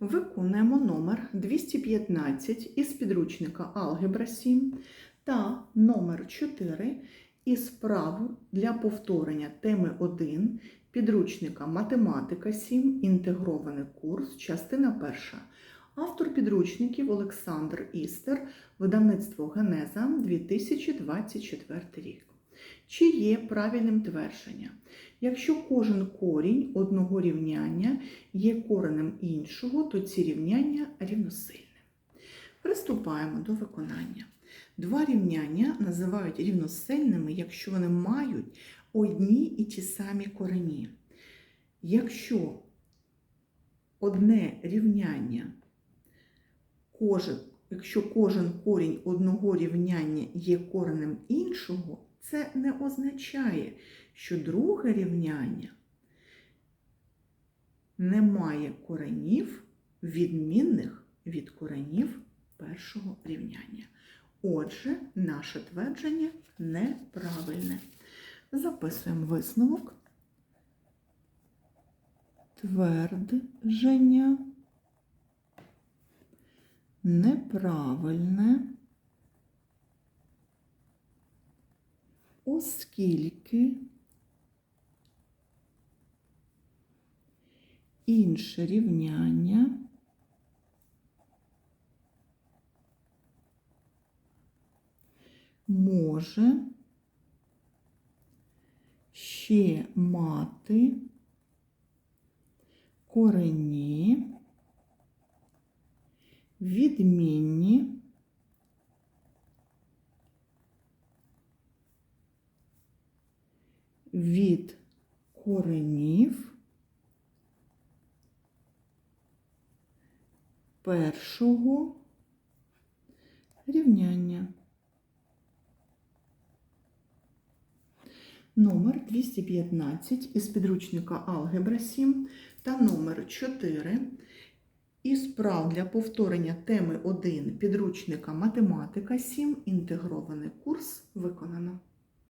Виконуємо номер 215 із підручника Алгебра 7 та номер 4 із вправ для повторення теми 1 підручника Математика 7. Інтегрований курс, частина 1. Автор підручників Олександр Істер, видавництво Генеза 2024 рік. Чи є правильним твердження? Якщо кожен корінь одного рівняння є коренем іншого, то ці рівняння рівносильні. Приступаємо до виконання. Два рівняння називають рівносильними, якщо вони мають одні і ті самі корені. Якщо одне рівняння, кожен, якщо кожен корінь одного рівняння є коренем іншого, це не означає, що друге рівняння не має коренів, відмінних від коренів першого рівняння. Отже, наше твердження неправильне. Записуємо висновок. Твердження неправильне. оскільки інше рівняння може ще мати корені відмінні від коренів першого рівняння. Номер 215 із підручника Алгебра 7 та номер 4 із справ для повторення теми 1 підручника Математика 7 інтегрований курс виконано.